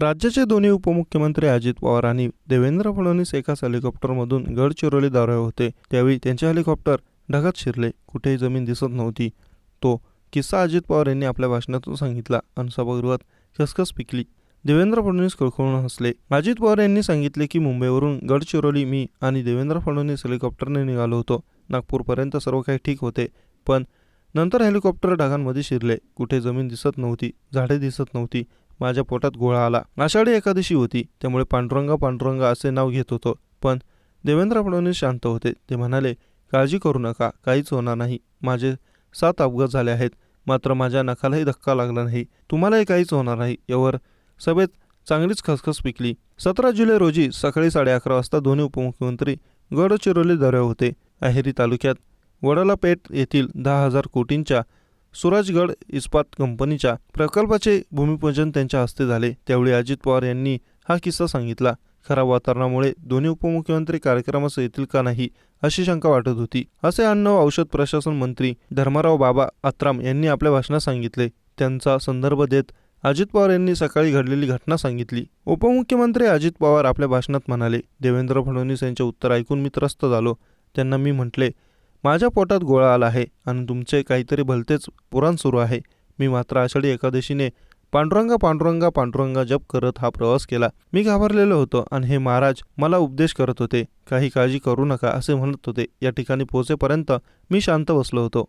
राज्याचे दोन्ही उपमुख्यमंत्री अजित पवार आणि देवेंद्र फडणवीस एकाच हेलिकॉप्टरमधून गडचिरोली दौऱ्यावर होते. त्यावेळी त्यांचे हेलिकॉप्टर ढगात शिरले. कुठेही जमीन दिसत नव्हती. तो किस्सा अजित पवार यांनी आपल्या भाषणातून सांगितला. आणि सभागृहात खसखस पिकली. देवेंद्र फडणवीस खळखळून हसले. अजित पवार यांनी सांगितले की मुंबईवरून गडचिरोली मी आणि देवेंद्र फडणवीस हेलिकॉप्टरने निघालो होतो. नागपूरपर्यंत सर्व काही ठीक होते. पण नंतर हेलिकॉप्टर ढगांमध्ये शिरले. कुठे जमीन दिसत नव्हती. झाडे दिसत नव्हती. माझ्या पोटात गोळा आला. आषाढी एकादशी होती त्यामुळे पांडुरंगा पांडुरंगा असे नाव घेत होतो. पण देवेंद्र फडणवीस शांत होते. ते म्हणाले काळजी करू नका काहीच होणार नाही. माझे सात अपघात झाले आहेत. मात्र माझ्या नखालाही धक्का लागला नाही. तुम्हालाही काहीच होणार नाही. यावर सभेत चांगलीच खसखस पिकली. सतरा जुलै रोजी सकाळी साडे अकरा वाजता दोन्ही उपमुख्यमंत्री गडचिरोली दौऱ्यावर होते. अहेरी तालुक्यात वडालापेठ येथील दहा हजार कोटींच्या सुरजगड इस्पात कंपनीच्या प्रकल्पाचे भूमिपूजन त्यांच्या हस्ते झाले. त्यावेळी अजित पवार यांनी हा किस्सा सांगितला. खराब वातावरणामुळे दोन्ही उपमुख्यमंत्री कार्यक्रमास येतील का नाही अशी शंका वाटत होती. असे अन्न व औषध प्रशासन मंत्री धर्माराव बाबा आत्राम यांनी आपल्या भाषणात सांगितले. त्यांचा संदर्भ देत अजित पवार यांनी सकाळी घडलेली घटना सांगितली. उपमुख्यमंत्री अजित पवार आपल्या भाषणात म्हणाले देवेंद्र फडणवीस यांचे उत्तर ऐकून मी त्रस्त झालो. त्यांना मी म्हटले माझ्या पोटात गोळा आला आहे आणि तुमचे काहीतरी भलतेच पुराण सुरू आहे. मी मात्र आषाढी एकादशीने पांडुरंगा पांडुरंगा पांडुरंगा जप करत हा प्रवास केला. मी घाबरलेलो होतो आणि हे महाराज मला उपदेश करत होते. काही काळजी करू नका असे म्हणत होते. या ठिकाणी पोहोचेपर्यंत मी शांत बसलो होतो.